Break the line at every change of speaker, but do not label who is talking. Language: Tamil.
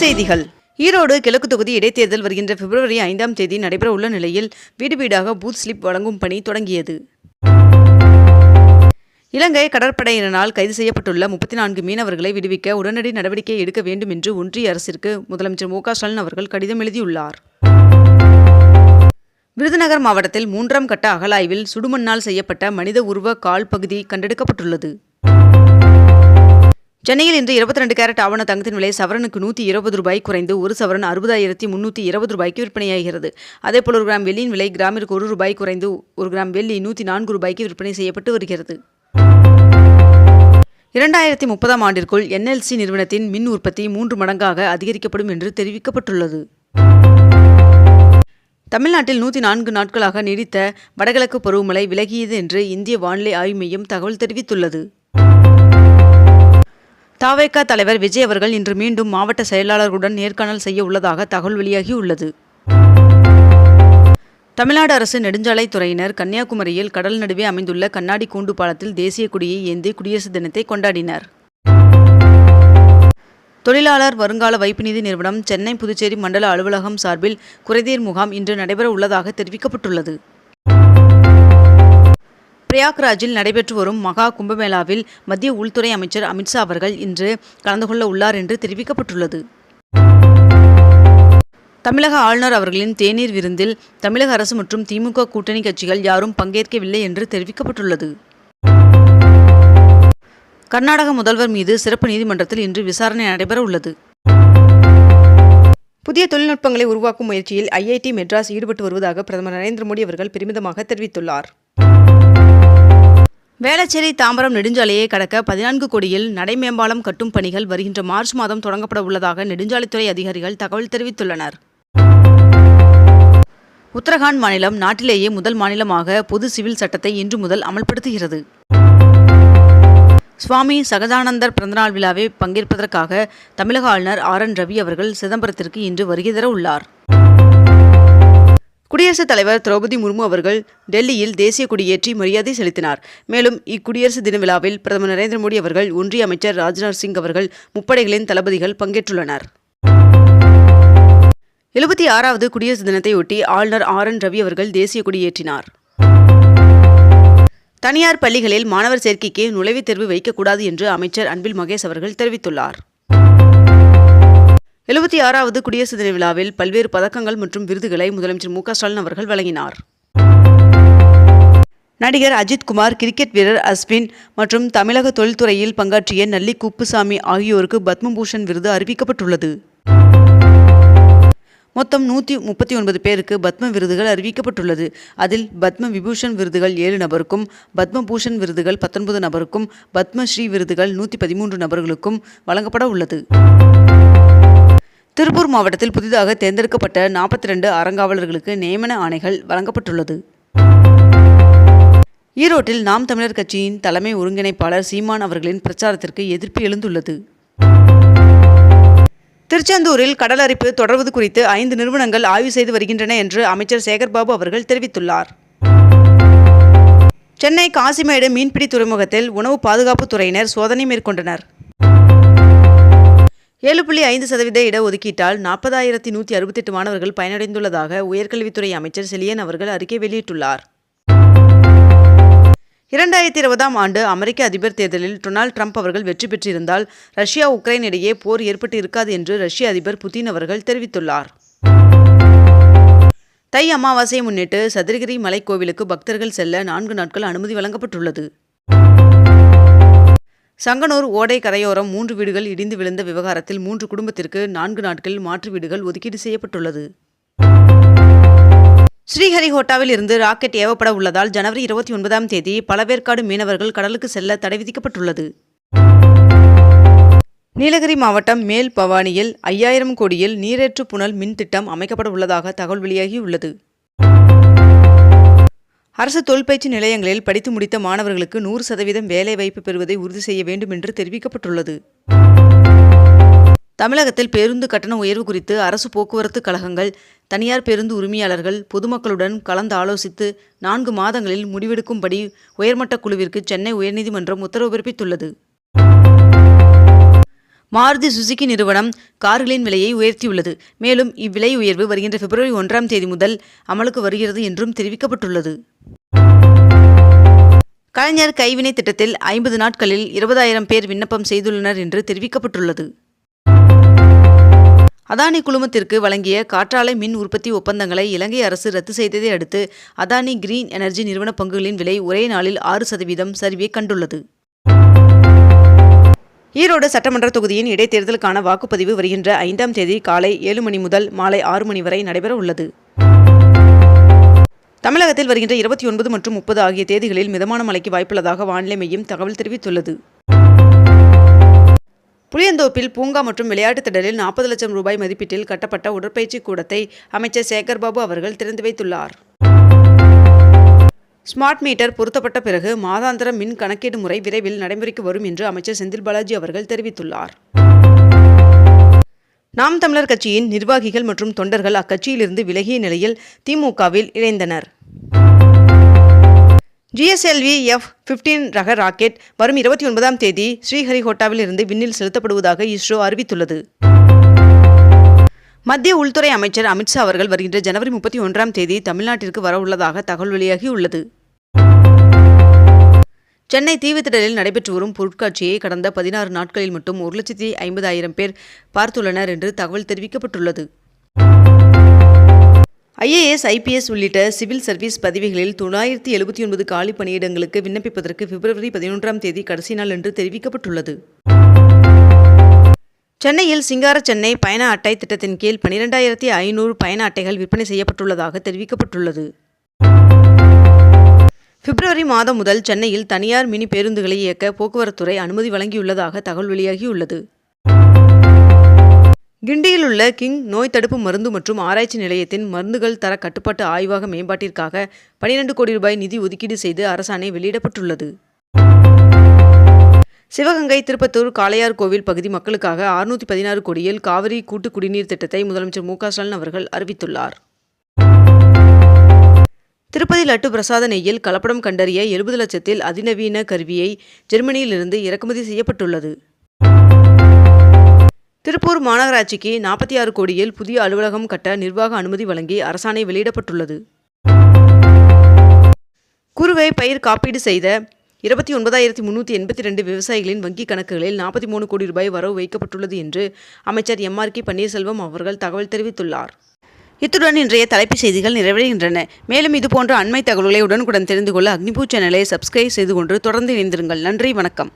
செய்திகள். ஈரோடு கிழக்கு தொகுதி இடைத்தேர்தல் வருகின்ற பிப்ரவரி ஐந்தாம் தேதி நடைபெற உள்ள நிலையில் வீடு வீடாக பூத் ஸ்லிப் வழங்கும் பணி தொடங்கியது. இலங்கை கடற்படையினரால் கைது செய்யப்பட்டுள்ள முப்பத்தி நான்கு மீனவர்களை விடுவிக்க உடனடி நடவடிக்கை எடுக்க வேண்டும் என்று ஒன்றிய அரசிற்கு முதலமைச்சர் மு க ஸ்டாலின் அவர்கள் கடிதம் எழுதியுள்ளார். விருதுநகர் மாவட்டத்தில் மூன்றாம் கட்ட அகலாய்வில் சுடுமண்ணால் செய்யப்பட்ட மனித உருவ கால் பகுதி கண்டெடுக்கப்பட்டுள்ளது. சென்னையில் இன்று இருபத்தி ரெண்டு கேரட் ஆவண தங்கத்தின் விலை சவரனுக்கு நூற்றி இருபது ரூபாய் குறைந்து ஒரு சவரன் அறுபதாயிரத்தி முன்னூற்றி இருபது ரூபாய்க்கு விற்பனையாகிறது. அதேபோல் ஒரு கிராம் வெள்ளியின் விலை கிராமிற்கு ஒரு ரூபாய் குறைந்து ஒரு கிராம் வெள்ளி நூற்றி நான்கு ரூபாய்க்கு விற்பனை செய்யப்பட்டு வருகிறது. இரண்டாயிரத்தி முப்பதாம் ஆண்டிற்குள் என்எல்சி நிறுவனத்தின் மின் உற்பத்தி மூன்று மடங்காக அதிகரிக்கப்படும் என்று தெரிவிக்கப்பட்டுள்ளது. தமிழ்நாட்டில் நூற்றி நான்கு நாட்களாக நீடித்த வடகிழக்கு பருவமழை விலகியது என்று இந்திய வானிலை ஆய்வு மையம் தகவல் தெரிவித்துள்ளது. தாவேகா தலைவர் விஜய் அவர்கள் இன்று மீண்டும் மாவட்ட செயலாளர்களுடன் நேர்காணல் செய்ய உள்ளதாக தகவல் வெளியாகியுள்ளது. தமிழ்நாடு அரசு நெடுஞ்சாலைத் துறையினர் கன்னியாகுமரியில் கடல் நடுவே அமைந்துள்ள கண்ணாடி கூண்டு பாலத்தில் தேசிய கொடியை ஏந்தி குடியரசு தினத்தை கொண்டாடினர். தொழிலாளர் வருங்கால வைப்பு நிதி நிறுவனம் சென்னை புதுச்சேரி மண்டல அலுவலகம் சார்பில் குறைதீர் முகாம் இன்று நடைபெற உள்ளதாக தெரிவிக்கப்பட்டுள்ளது. பிரயாக்ராஜில் நடைபெற்று வரும் மகா கும்பமேளாவில் மத்திய உள்துறை அமைச்சர் அமித்ஷா அவர்கள் இன்று கலந்து கொள்ள உள்ளார் என்று தெரிவிக்கப்பட்டுள்ளது. தமிழக ஆளுநர் அவர்களின் தேநீர் விருந்தில் தமிழக அரசு மற்றும் திமுக கூட்டணி கட்சிகள் யாரும் பங்கேற்கவில்லை என்று தெரிவிக்கப்பட்டுள்ளது. கர்நாடக முதல்வர் மீது சிறப்பு நீதிமன்றத்தில் இன்று விசாரணை நடைபெற உள்ளது. புதிய தொழில்நுட்பங்களை உருவாக்கும் முயற்சியில் ஐஐடி மெட்ராஸ் ஈடுபட்டு வருவதாக பிரதமர் நரேந்திர மோடி அவர்கள் பெருமிதமாக தெரிவித்துள்ளார். வேளச்சேரி தாம்பரம் நெடுஞ்சாலையை கடக்க பதினான்கு கோடியில் நடைமேம்பாலம் கட்டும் பணிகள் வருகின்ற மார்ச் மாதம் தொடங்கப்பட உள்ளதாக நெடுஞ்சாலைத்துறை அதிகாரிகள் தகவல் தெரிவித்துள்ளனர். உத்தரகாண்ட் மாநிலம் நாட்டிலேயே முதல் மாநிலமாக பொது சிவில் சட்டத்தை இன்று முதல் அமல்படுத்துகிறது. சுவாமி சகஜானந்தர் பிறந்தநாள் விழாவை பங்கேற்பதற்காக தமிழக ஆளுநர் ஆர் என் ரவி அவர்கள் சிதம்பரத்திற்கு இன்று வருகை தர உள்ளார். குடியரசுத் தலைவர் திரௌபதி முர்மு அவர்கள் டெல்லியில் தேசிய கொடியேற்றி மரியாதை செலுத்தினார். மேலும் இக்குடியரசு தின விழாவில் பிரதமர் நரேந்திர மோடி அவர்கள் ஒன்றிய அமைச்சர் ராஜ்நாத் சிங் அவர்கள் முப்படைகளின் தளபதிகள் பங்கேற்றுள்ளனர். எழுபத்தி ஆறாவது குடியரசு தினத்தையொட்டி ஆளுநர் ஆர் என் ரவி அவர்கள் தேசிய கொடியேற்றினார். தனியார் பள்ளிகளில் மாணவர் சேர்க்கைக்கு நுழைவுத் தேர்வு வைக்கக்கூடாது என்று அமைச்சர் அன்பில் மகேஷ் அவர்கள் தெரிவித்துள்ளார். எழுபத்தி ஆறாவது குடியரசு தின விழாவில் பல்வேறு பதக்கங்கள் மற்றும் விருதுகளை முதலமைச்சர் மு ஸ்டாலின் அவர்கள் வழங்கினார். நடிகர் அஜித் குமார் கிரிக்கெட் வீரர் அஸ்வின் மற்றும் தமிழக தொழில்துறையில் பங்காற்றிய நல்லி குப்புசாமி ஆகியோருக்கு பத்மபூஷன் விருது அறிவிக்கப்பட்டுள்ளது. மொத்தம் நூற்றி முப்பத்தி ஒன்பது பேருக்கு பத்ம விருதுகள் அறிவிக்கப்பட்டுள்ளது. அதில் பத்ம விபூஷன் விருதுகள் ஏழு நபருக்கும் பத்மபூஷன் விருதுகள் பத்தொன்பது நபருக்கும் பத்மஸ்ரீ விருதுகள் நூற்றி பதிமூன்று நபர்களுக்கும் வழங்கப்பட உள்ளது. திருப்பூர் மாவட்டத்தில் புதிதாக தேர்ந்தெடுக்கப்பட்ட நாற்பத்தி ரெண்டு அறங்காவலர்களுக்கு நியமன ஆணைகள் வழங்கப்பட்டுள்ளது. ஈரோட்டில் நாம் தமிழர் கட்சியின் தலைமை ஒருங்கிணைப்பாளர் சீமான் அவர்களின் பிரச்சாரத்திற்கு எதிர்ப்பு எழுந்துள்ளது. திருச்செந்தூரில் கடல் அரிப்பு தொடர்வது குறித்து ஐந்து நிறுவனங்கள் ஆய்வு செய்து வருகின்றன என்று அமைச்சர் சேகர்பாபு அவர்கள் தெரிவித்துள்ளார். சென்னை காசிமேடு மீன்பிடி துறைமுகத்தில் உணவு பாதுகாப்புத் துறையினர் சோதனை மேற்கொண்டனர். ஏழு புள்ளி ஐந்து சதவீத இடஒதுக்கீட்டால் நாற்பதாயிரத்தி நூற்றி அறுபத்தெட்டு மாணவர்கள் பயனடைந்துள்ளதாக உயர்கல்வித்துறை அமைச்சர் செலியன் அவர்கள் அறிக்கை வெளியிட்டுள்ளார். இரண்டாயிரத்தி இருபதாம் ஆண்டு அமெரிக்க அதிபர் தேர்தலில் டொனால்ட் ட்ரம்ப் அவர்கள் வெற்றி பெற்றிருந்தால் ரஷ்யா உக்ரைன் இடையே போர் ஏற்பட்டு இருக்காது என்று ரஷ்ய அதிபர் புதின் அவர்கள் தெரிவித்துள்ளார். தை அமாவாசையை முன்னிட்டு சதுரகிரி மலைக்கோவிலுக்கு பக்தர்கள் செல்ல நான்கு நாட்கள் அனுமதி வழங்கப்பட்டுள்ளது. சங்கனூர் ஓடை கரையோரம் மூன்று வீடுகள் இடிந்து விழுந்த விவகாரத்தில் மூன்று குடும்பத்திற்கு நான்கு நாட்கள் மாற்று வீடுகள் ஒதுக்கீடு செய்யப்பட்டுள்ளது. ஸ்ரீஹரிகோட்டாவில் இருந்து ராக்கெட் ஏவப்பட உள்ளதால் ஜனவரி இருபத்தி ஒன்பதாம் தேதி பலவேற்காடு மீனவர்கள் கடலுக்கு செல்ல தடை விதிக்கப்பட்டுள்ளது. நீலகிரி மாவட்டம் மேல் பவானியில் ஐயாயிரம் கோடியில் நீரேற்று புனல் மின் திட்டம் அமைக்கப்பட உள்ளதாக தகவல் வெளியாகியுள்ளது. அரசு தொழிற்பயிற்சி நிலையங்களில் படித்து முடித்த மாணவர்களுக்கு நூறு சதவீதம் வேலைவாய்ப்பு பெறுவதை உறுதி செய்ய வேண்டும் என்று தெரிவிக்கப்பட்டுள்ளது. தமிழகத்தில் பேருந்து கட்டண உயர்வு குறித்து அரசு போக்குவரத்து கழகங்கள் தனியார் பேருந்து உரிமையாளர்கள் பொதுமக்களுடன் கலந்து ஆலோசித்து நான்கு மாதங்களில் முடிவெடுக்கும்படி உயர்மட்ட குழுவிற்கு சென்னை உயர்நீதிமன்றம் உத்தரவு பிறப்பித்துள்ளது. மாருதி சுசுகி நிறுவனம் கார்களின் விலையை உயர்த்தியுள்ளது. மேலும் இவ்விலை உயர்வு வருகின்ற பிப்ரவரி ஒன்றாம் தேதி முதல் அமலுக்கு வருகிறது என்றும் தெரிவிக்கப்பட்டுள்ளது. கலைஞர் கைவினை திட்டத்தில் ஐம்பது நாட்களில் இருபதாயிரம் பேர் விண்ணப்பம் செய்துள்ளனர் என்று தெரிவிக்கப்பட்டுள்ளது. அதானி குழுமத்திற்கு வழங்கிய காற்றாலை மின் உற்பத்தி ஒப்பந்தங்களை இலங்கை அரசு ரத்து செய்ததை அடுத்து அதானி கிரீன் எனர்ஜி நிறுவன பங்குகளின் விலை ஒரே நாளில் ஆறு சதவீதம் சரிவை கண்டுள்ளது. ஈரோடு சட்டமன்ற தொகுதியின் இடைத்தேர்தலுக்கான வாக்குப்பதிவு வருகின்ற ஐந்தாம் தேதி காலை ஏழு மணி முதல் மாலை ஆறு மணி வரை நடைபெற உள்ளது. தமிழகத்தில் வருகின்ற இருபத்தி ஒன்பது மற்றும் முப்பது ஆகிய தேதிகளில் மிதமான மழைக்கு வாய்ப்புள்ளதாக வானிலை மையம் தகவல் தெரிவித்துள்ளது. புளியந்தோப்பில் பூங்கா மற்றும் விளையாட்டுத் திடலில் நாற்பது லட்சம் ரூபாய் மதிப்பீட்டில் கட்டப்பட்ட உடற்பயிற்சி கூடத்தை அமைச்சர் சேகர்பாபு அவர்கள் திறந்து வைத்துள்ளார். ஸ்மார்ட் மீட்டர் பொருத்தப்பட்ட பிறகு மாதாந்திர மின் கணக்கீடு முறை விரைவில் நடைமுறைக்கு வரும் என்று அமைச்சர் செந்தில் பாலாஜி அவர்கள் தெரிவித்துள்ளார். நாம் தமிழர் கட்சியின் நிர்வாகிகள் மற்றும் தொண்டர்கள் அக்கட்சியிலிருந்து விலகிய நிலையில் திமுகவில் இணைந்தனர். ஜிஎஸ்எல்வி எஃப் பிப்டீன் ரக ராக்கெட் வரும் இருபத்தி ஒன்பதாம் தேதி ஸ்ரீஹரிகோட்டாவில் இருந்து விண்ணில் செலுத்தப்படுவதாக இஸ்ரோ அறிவித்துள்ளது. மத்திய உள்துறை அமைச்சர் அமித்ஷா அவர்கள் வருகின்ற ஜனவரி முப்பத்தி ஒன்றாம் தேதி தமிழ்நாட்டிற்கு வரவுள்ளதாக தகவல் வெளியாகியுள்ளது சென்னை தீவுத்திடலில் நடைபெற்று வரும் பொருட்காட்சியை கடந்த பதினாறு நாட்களில் மட்டும் ஒரு லட்சத்தி ஐம்பதாயிரம் பேர் பார்த்துள்ளனர் என்று தகவல் தெரிவிக்கப்பட்டுள்ளது. ஐஏஎஸ் ஐபிஎஸ் உள்ளிட்ட சிவில் சர்வீஸ் பதவிகளில் தொள்ளாயிரத்தி எழுபத்தி ஒன்பது காலி பணியிடங்களுக்கு விண்ணப்பிப்பதற்கு பிப்ரவரி பதினொன்றாம் தேதி கடைசி நாள் என்று தெரிவிக்கப்பட்டுள்ளது. சென்னையில் சிங்கார சென்னை பயண அட்டை திட்டத்தின் கீழ் பனிரெண்டாயிரத்தி ஐநூறு பயண அட்டைகள் விற்பனை செய்யப்பட்டுள்ளதாக தெரிவிக்கப்பட்டுள்ளது. பிப்ரவரி மாதம் முதல் சென்னையில் தனியார் மினி பேருந்துகளை இயக்க போக்குவரத்துறை அனுமதி வழங்கியுள்ளதாக தகவல் வெளியாகியுள்ளது. கிண்டியில் உள்ள கிங் நோய் தடுப்பு மருந்து மற்றும் ஆராய்ச்சி நிலையத்தின் மருந்துகள் தர கட்டுப்பாட்டு ஆய்வக மேம்பாட்டிற்காக பனிரெண்டு கோடி ரூபாய் நிதி ஒதுக்கீடு செய்து அரசாணை வெளியிடப்பட்டுள்ளது. சிவகங்கை திருப்பத்தூர் காளையார் கோவில் பகுதி மக்களுக்காக அறுநூற்றி பதினாறு கோடியில் காவிரி கூட்டு குடிநீர் திட்டத்தை முதலமைச்சர் மு ஸ்டாலின் அவர்கள் அறிவித்துள்ளார். திருப்பதி லட்டு பிரசாத நெய்யில் கலப்படம் கண்டறிய எழுபது லட்சத்தில் அதிநவீன கருவியை ஜெர்மனியிலிருந்து இறக்குமதி செய்யப்பட்டுள்ளது. திருப்பூர் மாநகராட்சிக்கு நாற்பத்தி ஆறு கோடியில் புதிய அலுவலகம் கட்ட நிர்வாக அனுமதி வழங்கி அரசாணை வெளியிடப்பட்டுள்ளது. குறுவை பயிர் காப்பீடு செய்த இருபத்தி ஒன்பதாயிரத்தி முன்னூற்றி எண்பத்தி ரெண்டு விவசாயிகளின் வங்கிக் கணக்குகளில் நாற்பத்தி மூணு கோடி ரூபாய் வரவு வைக்கப்பட்டுள்ளது என்று அமைச்சர் எம் ஆர் கே பன்னீர்செல்வம் அவர்கள் தகவல் தெரிவித்துள்ளார். இத்துடன் இன்றைய தலைப்புச் செய்திகள் நிறைவடைகின்றன. மேலும் இதுபோன்ற அண்மை தகவல்களை உடனுக்குடன் தெரிந்து கொள்ள அக்னிபூ சேனலை சப்ஸ்கிரைப் செய்து கொண்டு தொடர்ந்து இணைந்திருங்கள். நன்றி வணக்கம்.